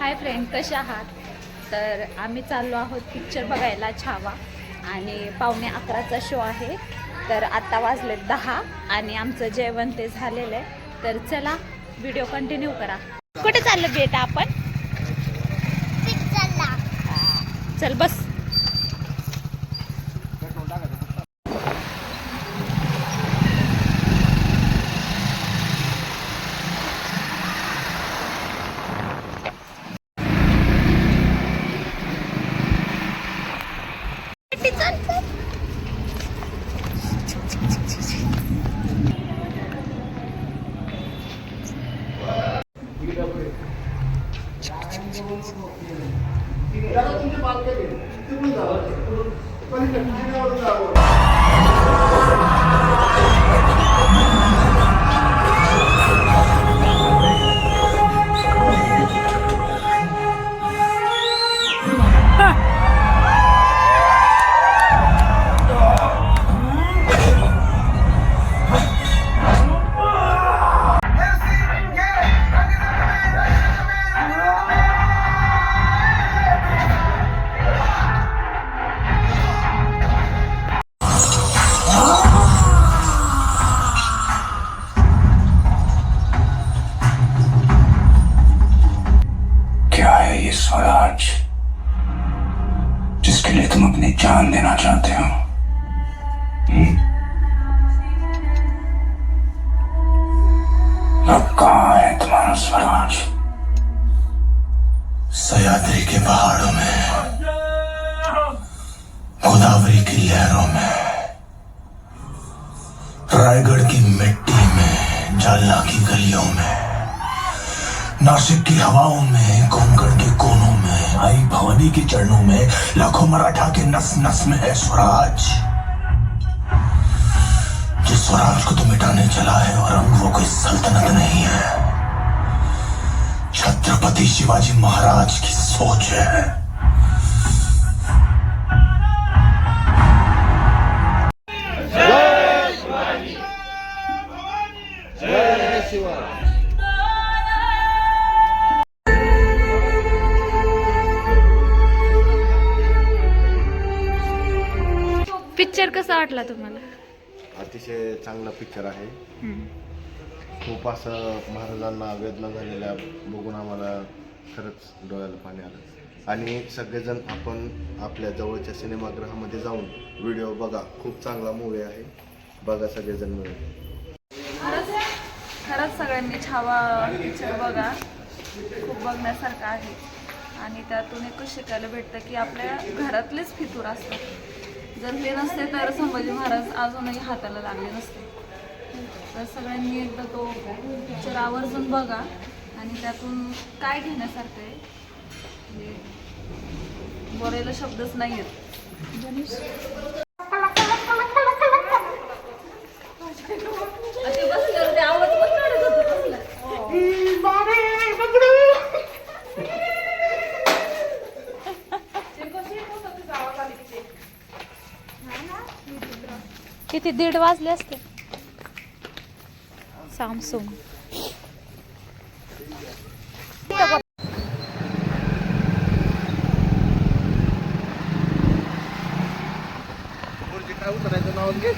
Hi friend कसे आहात? तर आम्ही चाललो आहोत पिक्चर बघायला छावा. आणि पावणे अकराचा शो आहे. तर आत्ता वाजले दहा आणि आमचं जेवण ते झालेलं आहे. तर चला व्हिडिओ कंटिन्यू करा. कुठे चाललं बेटा आपण? चल बस. क्या जिसके लिए तुम अपनी जान देना चाहते हो हम्म? अब कहाँ है तुम्हारा स्वराज सयाद्री के पहाड़ों में, गोदावरी की लहरों में, रायगढ़ की मिट्टी में, जालना की गलियों में, नासिक की हवाओं में कोंकण के कोनों में आई भवानी के चरणों में लाखों मराठा के नस नस में है स्वराज। जिस स्वराज को तो मिटाने चला है और अंग वो कोई सल्तनत नहीं है। छत्रपति शिवाजी महाराज की सोच है। पिक्चर कसा वाटला तुम्हाला? अतिशय चांगला पिक्चर आहे. खूप असं महाराजांना वेदना झालेल्या बघून आम्हाला खरंच डोळ्याला पाणी आलं. आणि सगळेजण आपण आपल्या जवळच्या सिनेमागृहामध्ये जाऊन व्हिडिओ बघा. खूप चांगला मूवी आहे. बघा सगळेजण मिळून. खरंच खरंच सगळ्यांनी छावा पिक्चर बघा. खूप बघण्यासारखं आहे. आणि त्यातून एकच शिकायला भेटतं की आपल्या घरातलेच फितूर असतात. जर हे नसते तर संभाजी महाराज अजूनही हाताला लागले नसते. तर सगळ्यांनी एकदा तो पिक्चर आवर्जून बघा आणि त्यातून काय घेण्यासारखं आहे. म्हणजे बोलायला शब्दच नाही आहेत किती दीड वाजले असते सॅमसंग काय उतरायचं नाव घे